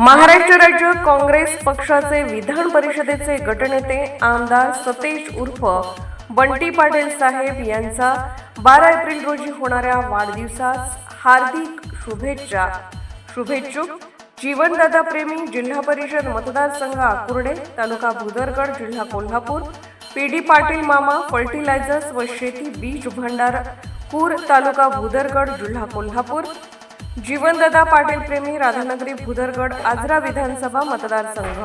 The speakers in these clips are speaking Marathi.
महाराष्ट्र राज्य काँग्रेस पक्षाचे विधान परिषदेचे गटनेते आमदार सतेज उर्फ बंटी पाटील साहेब यांचा बारा एप्रिल रोजी होणाऱ्या वाढदिवसास हार्दिक शुभेच्छा. शुभेच्छुक जीवनदादा प्रेमी जिल्हा परिषद मतदारसंघ आकुर्डे तालुका भुदरगड जिल्हा कोल्हापूर पी डी पाटील मामा फर्टिलायझर्स व शेती बीज भंडार पूर तालुका भुदरगड जिल्हा कोल्हापूर जीवनदादा पाटील प्रेमी राधानगरी भुदरगड आजरा विधानसभा मतदारसंघ.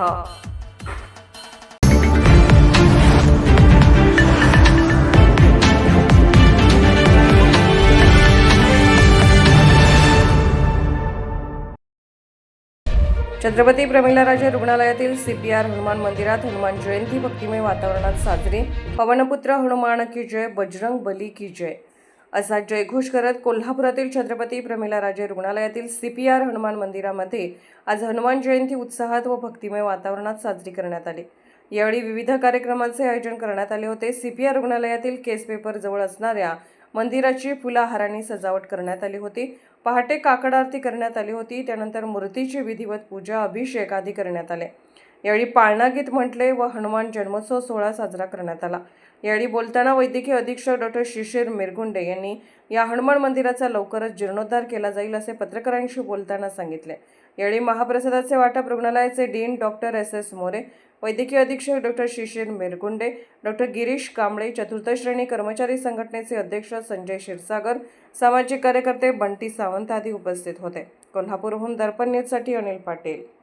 छत्रपती प्रमिलाराजे रुग्णालयातील सीपीआर हनुमान मंदिरात हनुमान जयंती भक्तिमय वातावरणात साजरी. पवनपुत्र हनुमान की जय बजरंग बली की जय. असा जयघोष करत कोल्हापुरातील छत्रपती प्रमिलाराजे रुग्णालयातील सीपीआर हनुमान मंदिरामध्ये आज हनुमान जयंती उत्साहात व भक्तिमय वातावरणात साजरी करण्यात आली. यावेळी विविध कार्यक्रमांचे आयोजन करण्यात आले होते. सीपीआर रुग्णालयातील केस पेपर जवळ असणाऱ्या मंदिराची फुलाहारांनी सजावट करण्यात आली होती. पहाटे काकड आरती करण्यात आली होती. त्यानंतर मूर्तीची विधिवत पूजा अभिषेक आदी करण्यात आले. यावेळी पाळणा गीत म्हटले व हनुमान जन्मोत्सव सोहळा साजरा करण्यात आला. यावेळी बोलताना वैद्यकीय अधीक्षक डॉक्टर शिशिर मिरगुंडे यांनी या हनुमान मंदिराचा लवकरच जीर्णोद्धार केला जाईल असे पत्रकारांशी बोलताना सांगितले. यावेळी महाप्रसादाचे वाटप रुग्णालयाचे dean doctor S. S. More वैद्यकीय अधीक्षक डॉक्टर शिशिर मिरगुंडे डॉक्टर गिरीश कांबळे चतुर्थ श्रेणी कर्मचारी संघटनेचे अध्यक्ष संजय क्षीरसागर सामाजिक कार्यकर्ते बंटी सावंत आदी उपस्थित होते. कोल्हापूरहून दर्पण न्यूजसाठी अनिल पाटील.